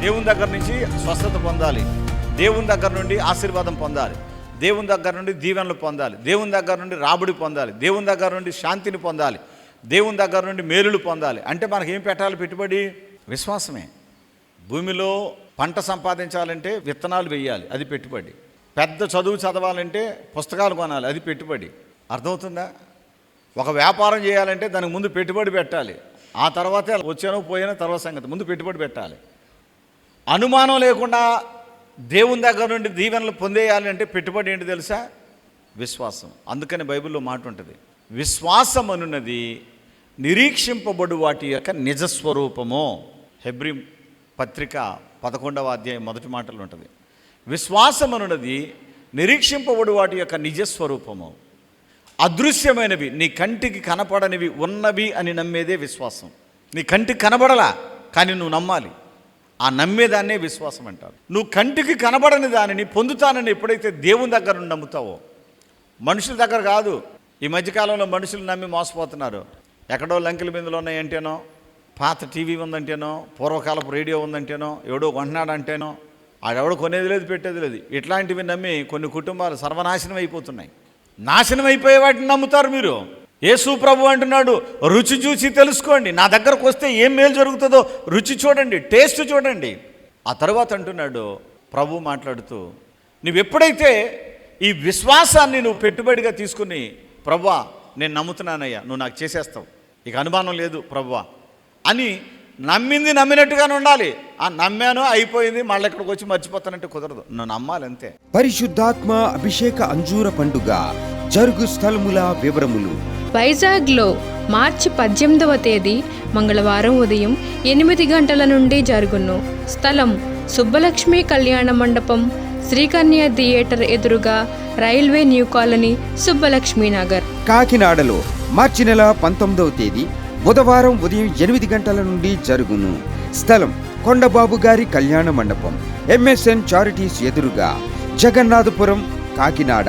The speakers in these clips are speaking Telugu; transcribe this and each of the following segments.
దేవుని దగ్గర నుంచి స్వస్థత పొందాలి. దేవుని దగ్గర నుండి ఆశీర్వాదం పొందాలి. దేవుని దగ్గర నుండి దీవెనలు పొందాలి. దేవుని దగ్గర నుండి రాబడి పొందాలి. దేవుని దగ్గర నుండి శాంతిని పొందాలి. దేవుని దగ్గర నుండి మేలులు పొందాలి. అంటే మనకి ఏం పెట్టాలి పెట్టుబడి? విశ్వాసమే. భూమిలో పంట సంపాదించాలంటే విత్తనాలు వేయాలి. అది పెట్టుబడి. పెద్ద చదువు చదవాలంటే పుస్తకాలు కొనాలి. అది పెట్టుబడి. అర్థమవుతుందా? ఒక వ్యాపారం చేయాలంటే దానికి ముందు పెట్టుబడి పెట్టాలి. ఆ తర్వాతే వచ్చానో పోయిన తర్వాత సంగతి. ముందు పెట్టుబడి పెట్టాలి. అనుమానం లేకుండా దేవుని దగ్గర నుండి దీవెనలు పొందేయాలి అంటే పెట్టుబడి ఏంటి తెలుసా? విశ్వాసం. అందుకని బైబిల్లో మాట ఉంటుంది. విశ్వాసం అనున్నది నిరీక్షింపబడు వాటి యొక్క నిజస్వరూపము హెబ్రి పత్రిక పదకొండవ అధ్యాయం మొదటి మాటలు ఉంటుంది. విశ్వాసం అనున్నది నిరీక్షింపబడు వాటి యొక్క నిజస్వరూపము అదృశ్యమైనవి నీ కంటికి కనపడనివి ఉన్నవి అని నమ్మేదే విశ్వాసం. నీ కంటికి కనబడలా కానీ నువ్వు నమ్మాలి. ఆ నమ్మేదాన్నే విశ్వాసం అంటారు. నువ్వు కంటికి కనబడని దానిని పొందుతానని ఎప్పుడైతే దేవుని దగ్గర నుండి నమ్ముతావో మనుషుల దగ్గర కాదు ఈ మధ్యకాలంలో మనుషులు నమ్మి మోసపోతున్నారు. ఎక్కడో లంకెల బిందులు ఉన్నాయంటేనో పాత టీవీ ఉందంటేనో పూర్వకాలపు రేడియో ఉందంటేనో ఎవడో కొంటున్నాడంటేనో ఆడెవడో కొనేది లేదు పెట్టేది లేదు. ఇట్లాంటివి నమ్మి కొన్ని కుటుంబాలు సర్వనాశనం అయిపోతున్నాయి. నాశనం అయిపోయే వాటిని నమ్ముతారు మీరు. యేసు ప్రభు అంటున్నాడు రుచి చూసి తెలుసుకోండి. నా దగ్గరకు వస్తే ఏం మేలు జరుగుతుందో రుచి చూడండి టేస్ట్ చూడండి. ఆ తర్వాత అంటున్నాడు ప్రభు మాట్లాడుతూ నువ్వు ఎప్పుడైతే ఈ విశ్వాసాన్ని నువ్వు పెట్టుబడిగా తీసుకుని ప్రవ్వా నేను నమ్ముతున్నానయ్యా నువ్వు నాకు చేసేస్తావు. ఇక అనుమానం లేదు ప్రవ్వా అని నమ్మింది నమ్మినట్టుగానే ఉండాలి. ఆ నమ్మాను అయిపోయింది మళ్ళీ ఇక్కడికి వచ్చి మర్చిపోతానంటే కుదరదు. నువ్వు నమ్మాలి అంతే. పరిశుద్ధాత్మ అభిషేక అంజూర పండుగ జరుగు స్థలముల వివరములు. వైజాగ్లో మార్చి పద్దెనిమిదవ తేదీ మంగళవారం ఉదయం ఎనిమిది గంటల నుండి జరుగును. స్థలం సుబ్బలక్ష్మి కళ్యాణ మండపం శ్రీకన్య థియేటర్ ఎదురుగా railway new colony Subbalakshmi Nagar. కాకినాడలో మార్చి నెల పంతొమ్మిదవ తేదీ బుధవారం ఉదయం ఎనిమిది గంటల నుండి జరుగును. స్థలం కొండబాబు గారి కళ్యాణ మండపం ఎంఎస్ఎన్ చారిటీస్ ఎదురుగా జగన్నాథపురం కాకినాడ.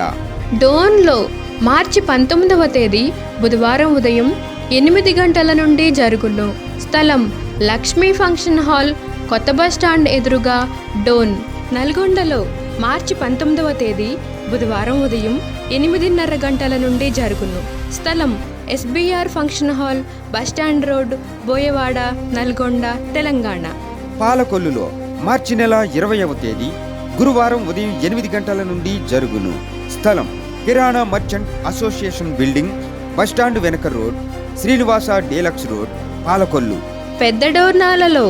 డోన్లో మార్చి పంతొమ్మిదవ తేదీ బుధవారం ఉదయం ఎనిమిది గంటల నుండి జరుగును. స్థలం లక్ష్మీ ఫంక్షన్ హాల్ కొత్త బస్ స్టాండ్ ఎదురుగా డోన్ నల్గొండలో. మార్చి పంతొమ్మిదవ తేదీ బుధవారం ఉదయం ఎనిమిదిన్నర గంటల నుండి జరుగును. స్థలం SBR function hall bus stand road Boyavada Nalgonda Telangana. పాలకొల్లులో మార్చి నెల ఇరవయవ తేదీ గురువారం ఉదయం ఎనిమిది గంటల నుండి జరుగును. స్థలం Kirana merchant association building bus stand వెనక road Srinivasa deluxe road Palakollu. పెద్ద డోర్నాలలో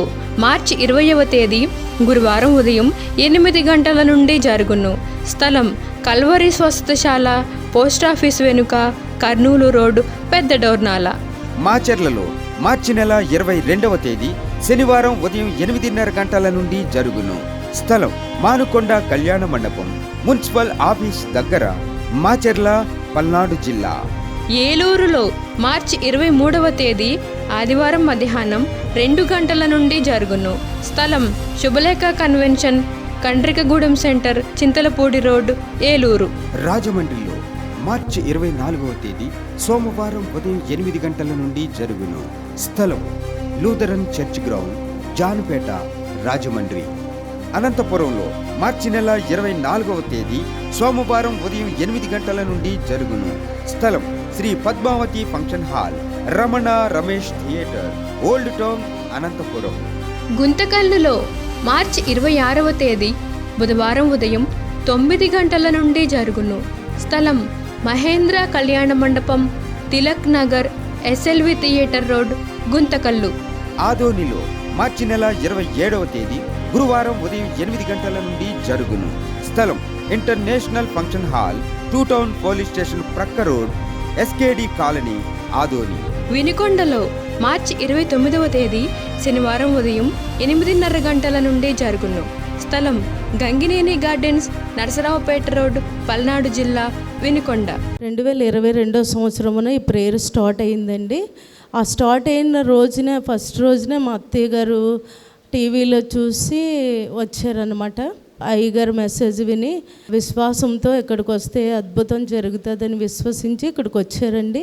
మార్చి ఇరవయవ తేదీ గురువారం ఉదయం ఎనిమిది గంటల నుండి జరుగును. స్థలం కల్వరి స్వస్థశాల పోస్టాఫీస్ వెనుక కర్నూలు రోడ్ పెద్ద డోర్నాల. మాచెర్లలో మార్చి నెల ఇరవై రెండవ తేదీ శనివారం ఉదయం ఎనిమిదిన్నర గంటల నుండి జరుగును. స్థలం మానుకొండ కళ్యాణ మండపం మున్సిపల్ ఆఫీస్ దగ్గర. మాచెర్ల పల్నాడు జిల్లా. ఏలూరులో మార్చి ఇరవై మూడవ తేదీ ఆదివారం మధ్యాహ్నం రెండు గంటల నుండి జరుగును. స్థలం Subhalekha convention Kandrikagudem centre Chintalapudi road Eluru. రాజమండ్రిలో మార్చి ఇరవై నాలుగవ తేదీ సోమవారం ఉదయం ఎనిమిది గంటల నుండి జరుగును. స్థలం Lutheran church ground Janupeta Rajahmundry. అనంతపురంలో మార్చి నెల ఇరవై నాలుగవ తేదీ సోమవారం ఉదయం ఎనిమిది గంటల నుండి జరుగును. స్థలం Sri Padmavathi function hall Ramana Ramesh theatre old town Anantapur. గుంతకల్లులో మార్చి ఇరవై ఆరవ తేదీ బుధవారం ఉదయం తొమ్మిది గంటల నుండి జరుగును. స్థలం Mahendra Kalyana Mandapam Tilak Nagar SLV theatre road Guntakal. ఆదోనిలో మార్చి నెల ఇరవై ఏడవ తేదీ గురువారం ఉదయం ఎనిమిది గంటల నుండి జరుగును. స్థలం international function hall two town police station ప్రక్క రోడ్ ఎస్కేడి కాలనీ ఆదోని. వినుకొండలో మార్చి ఇరవై తొమ్మిదవ తేదీ శనివారం ఉదయం ఎనిమిదిన్నర గంటల నుండి జరుగును. స్థలం గంగినేని గార్డెన్స్ నరసరావుపేట రోడ్ పల్నాడు జిల్లా వినుకొండ. రెండు వేల ఇరవై రెండో సంవత్సరమున ఈ ప్రేయర్ స్టార్ట్ అయిందండి. ఆ స్టార్ట్ అయిన రోజునే ఫస్ట్ రోజునే మా అత్తయ్య గారు టీవీలో చూసి వచ్చారనమాట అయ్యగారు మెసేజ్ విని విశ్వాసంతో ఇక్కడికి వస్తే అద్భుతం జరుగుతుందని విశ్వసించి ఇక్కడికి వచ్చారండి.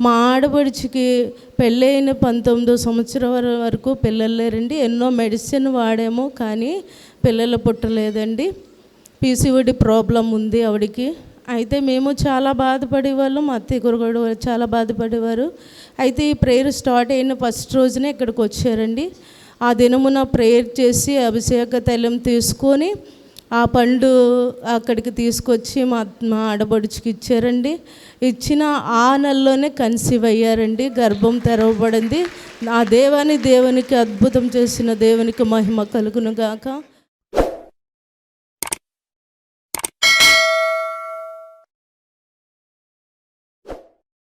మా ఆడపడుచుకి పెళ్ళైన పంతొమ్మిదో సంవత్సరం వరకు పిల్లలు లేరండి. ఎన్నో మెడిసిన్ వాడాము కానీ పిల్లలు పుట్టలేదండి. పీసీఓడి ప్రాబ్లం ఉంది ఆవిడకి. అయితే మేము చాలా బాధపడేవాళ్ళం మా అత్తయ్య గారు కూడా చాలా బాధపడేవారు. అయితే ఈ ప్రేయర్ స్టార్ట్ అయిన ఫస్ట్ రోజునే ఇక్కడికి వచ్చారండి. ఆ దినమున ప్రేయర్ చేసి అభిషేక తైలం తీసుకొని ఆ పండు అక్కడికి తీసుకొచ్చి మా మా ఆడబడుచుకి ఇచ్చారండి. ఇచ్చిన ఆ నెలలోనే కన్సీవ్ అయ్యారండి గర్భం తెరవబడింది. ఆ దేవాన్ని దేవునికి అద్భుతం చేసిన దేవునికి మహిమ కలుగును గాక